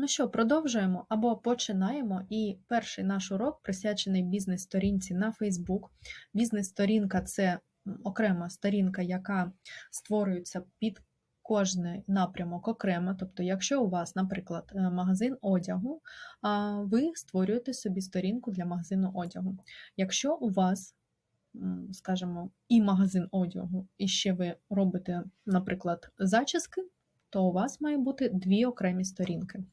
Ну що, продовжуємо або починаємо. І перший наш урок присвячений бізнес-сторінці на Facebook. Бізнес-сторінка це окрема сторінка, яка створюється під кожний напрямок окремо. Тобто, якщо у вас, наприклад, е, магазин одягу, ви створюєте собі сторінку для магазину одягу. Якщо у вас, скажімо, і магазин одягу, і ще ви робите, наприклад, зачіски, то у вас має бути дві окремі сторінки.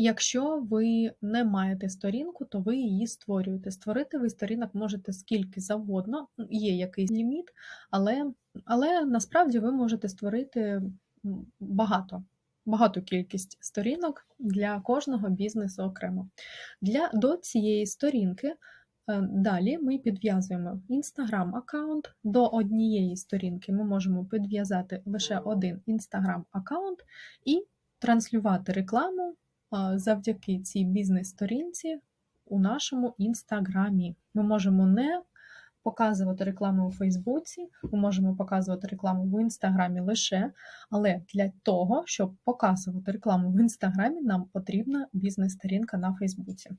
Якщо ви не маєте сторінку, то ви її створюєте. Створити ви сторінок можете скільки завгодно, Ну, є якийсь ліміт, але, але насправді ви можете створити багато, багату кількість сторінок для кожного бізнесу окремо. Для, до цієї сторінки е, далі ми підв'язуємо Instagram аккаунт. До однієї сторінки ми можемо підв'язати лише один Instagram аккаунт і транслювати рекламу завдяки цій бізнес-сторінці у нашому інстаграмі. Ми можемо не показувати рекламу у Фейсбуці, ми можемо показувати рекламу в інстаграмі лише, але для того, щоб показувати рекламу в інстаграмі, нам потрібна бізнес-сторінка на Фейсбуці.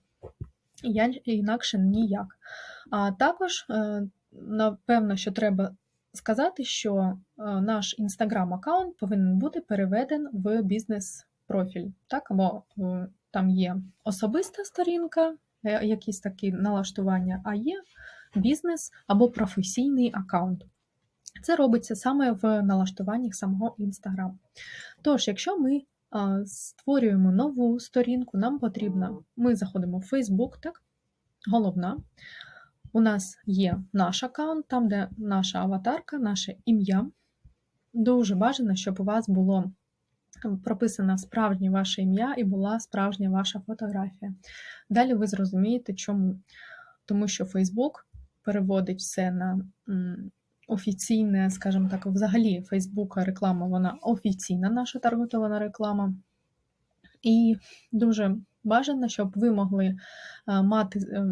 Я інакше ніяк. А також, е, напевно, що треба сказати, що е, наш інстаграм-аккаунт повинен бути переведен в бізнес-профіль. Так, або е, там є особиста сторінка, е, якісь такі налаштування, а є бізнес або професійний аккаунт. Це робиться саме в налаштуваннях самого Instagram. Тож, якщо ми а, створюємо нову сторінку, нам потрібно, ми заходимо в Facebook, так? Головна. У нас є наш аккаунт, там, де наша аватарка, наше ім'я. Дуже бажано, щоб у вас було прописано справжнє ваше ім'я і була справжня ваша фотографія. Далі ви зрозумієте, чому. Тому що Facebook переводить все на офіційне, скажімо так, взагалі Facebook реклама, вона офіційна, наша таргетована реклама. І дуже бажано, щоб ви могли е, мати е,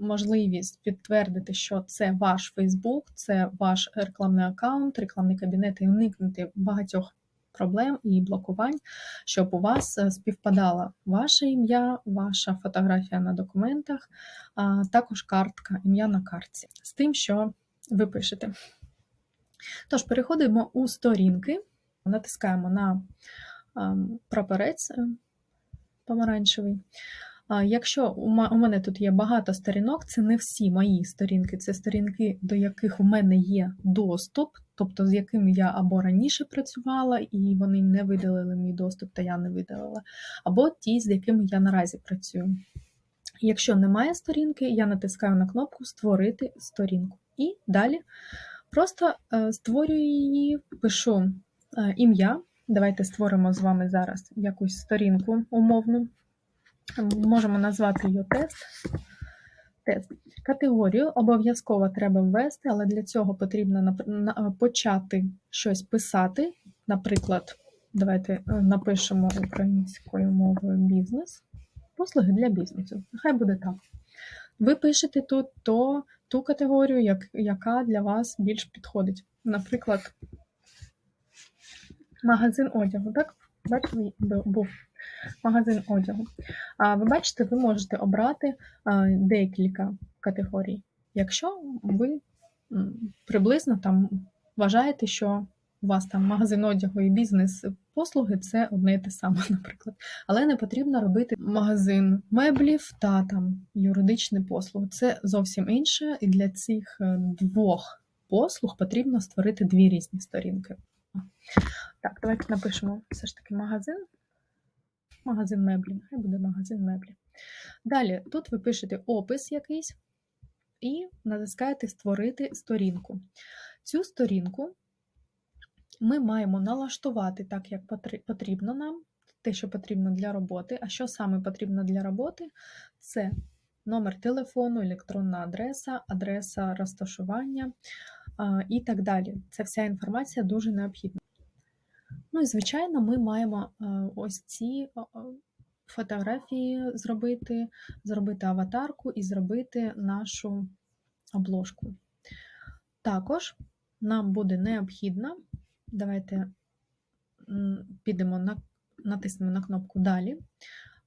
можливість підтвердити, що це ваш Facebook, це ваш рекламний аккаунт, рекламний кабінет і уникнути багатьох проблем і блокувань, щоб у вас співпадала співпадало ваше ім'я, ваша фотографія на документах, а також картка, ім'я на картці з тим, що ви пишете. Тож, переходимо у сторінки, натискаємо на ем, прапорець е, помаранчевий. Якщо у мене тут є багато сторінок, це не всі мої сторінки, це сторінки, до яких у мене є доступ, тобто з якими я або раніше працювала, і вони не видалили мій доступ, та я не видалила, або ті, з якими я наразі працюю. Якщо немає сторінки, я натискаю на кнопку Створити сторінку. І далі просто е, створюю її, пишу е, ім'я. Давайте створимо з вами зараз якусь сторінку умовну. Можемо назвати її тест. Тест. Категорію обов'язково треба ввести, але для цього потрібно почати щось писати. Наприклад, давайте е, напишемо українською мовою бізнес. Послуги для бізнесу. Нехай буде так. Ви пишете тут то, ту категорію, як, яка для вас більш підходить. Наприклад, магазин одягу. Так? Бачили, був магазин одягу. А ви бачите, ви можете обрати декілька категорій. Якщо ви приблизно там вважаєте, що у вас там магазин одягу і бізнес послуги це одне і те саме, наприклад. Але не потрібно робити магазин меблів та там юридичні послуги. Це зовсім інше, і для цих е, двох послуг потрібно створити дві різні сторінки. Так, давайте напишемо все ж таки магазин. Магазин меблі. Нехай буде магазин меблі. Далі, тут ви пишете опис якийсь і натискаєте Створити сторінку. Цю сторінку ми маємо налаштувати так, як потрібно нам, те, що потрібно для роботи. А що саме потрібно для роботи? Це номер телефону, електронна адреса, адреса розташування і так далі. Це вся інформація дуже необхідна. Ну і звичайно, ми маємо е, ось ці фотографії зробити, зробити аватарку і зробити нашу обложку. Також нам буде необхідно, давайте підемо на натиснемо на кнопку Далі,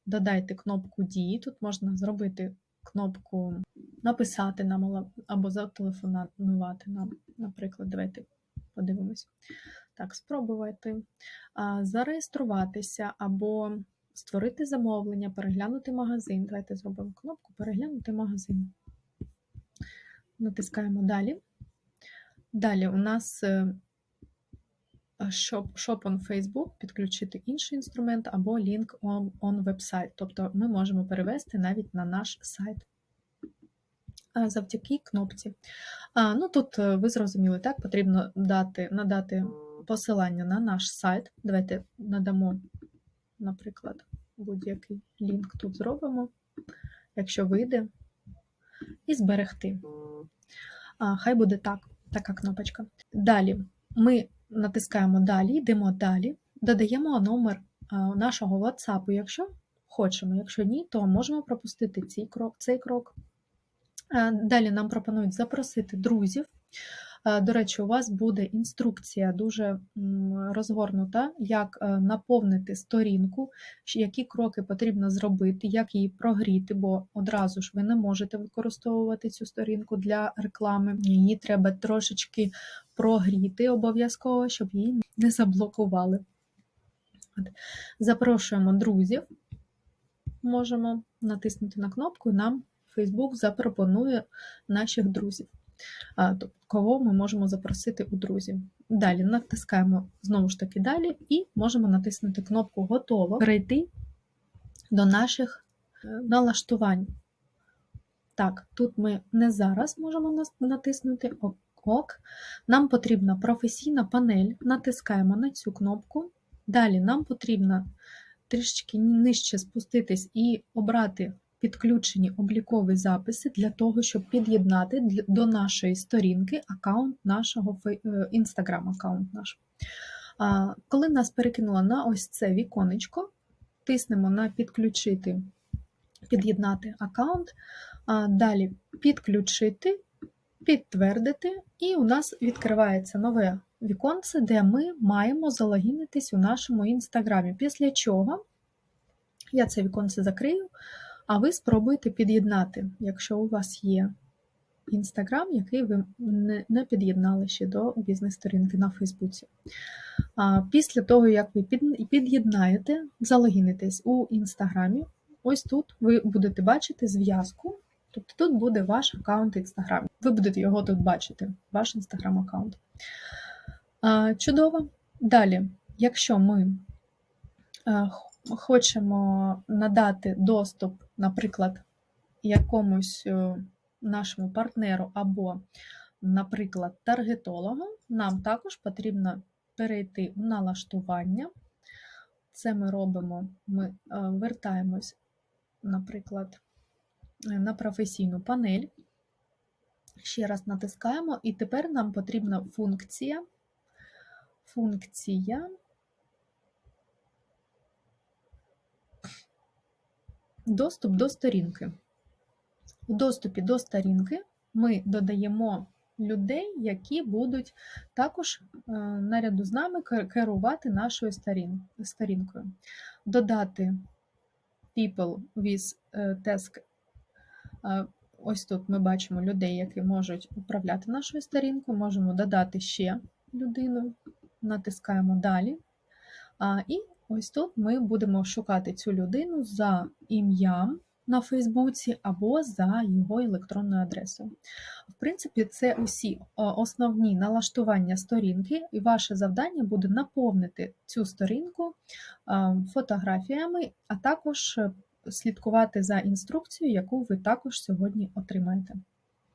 додайте кнопку Дії. Тут можна зробити кнопку Написати нам або зателефонувати нам. Наприклад, давайте подивимось. Так, спробувати зареєструватися або створити замовлення, переглянути магазин. Давайте зробимо кнопку Переглянути магазин. Натискаємо Далі. Далі у нас е, Shop, on Facebook, підключити інший інструмент або лінк on, on website. Тобто ми можемо перевести навіть на наш сайт завдяки кнопці. А, ну, тут е, ви зрозуміли, так, потрібно дати, надати посилання на наш сайт. Давайте надамо, наприклад, будь-який лінк тут зробимо, якщо вийде, і зберегти. А, хай буде так, така кнопочка. Далі ми натискаємо далі, йдемо далі, додаємо номер нашого WhatsApp, якщо хочемо. Якщо ні, то можемо пропустити цей крок. Цей крок. Далі нам пропонують запросити друзів. А, До речі, у вас буде інструкція дуже розгорнута, як е, наповнити сторінку, які кроки потрібно зробити, як її прогріти, бо одразу ж ви не можете використовувати цю сторінку для реклами. Її треба трошечки прогріти обов'язково, щоб її не заблокували. Запрошуємо друзів. Можемо натиснути на кнопку, і нам Facebook запропонує наших друзів. Тобто, кого ми можемо запросити у друзі. Далі натискаємо знову ж таки далі і можемо натиснути кнопку Готово, перейти до наших е, налаштувань. Так, тут ми не зараз можемо натиснути ок. Нам потрібна професійна панель, натискаємо на цю кнопку. Далі нам потрібно трішечки нижче спуститись і обрати підключені облікові записи для того, щоб під'єднати до нашої сторінки аккаунт нашого інстаграм аккаунт наш. Коли нас перекинуло на ось це віконечко, тиснемо на підключити, під'єднати аккаунт. Далі підключити, підтвердити, і у нас відкривається нове віконце, де ми маємо залогінитись у нашому інстаграмі. Після чого я це віконце закрию, а ви спробуйте під'єднати, якщо у вас є інстаграм, який ви не, під'єднали ще до бізнес-сторінки на Фейсбуці. Після того, як ви під'єднаєте, залогінитесь у інстаграмі, ось тут ви будете бачити зв'язку. Тобто тут буде ваш аккаунт Інстаграм. Ви будете його тут бачити, ваш інстаграм аккаунт. Чудово. Далі, якщо ми хочемо надати доступ, наприклад, якомусь е, нашому партнеру або, наприклад, таргетологу, нам також потрібно перейти в налаштування. Це ми робимо, ми е, вертаємось, наприклад, на професійну панель. Ще раз натискаємо, і тепер нам потрібна функція. Функція доступ до сторінки. У доступі до сторінки ми додаємо людей, які будуть також е, наряду з нами керувати нашою сторін- сторінкою. Додати people with е, task. Е, Ось тут ми бачимо людей, які можуть управляти нашою сторінкою. Можемо додати ще людину, натискаємо далі. І ось тут ми будемо шукати цю людину за ім'ям на Фейсбуці або за його електронною адресою. В принципі, це усі основні налаштування сторінки, і ваше завдання буде наповнити цю сторінку фотографіями, а також е, слідкувати за інструкцією, яку ви також сьогодні отримаєте.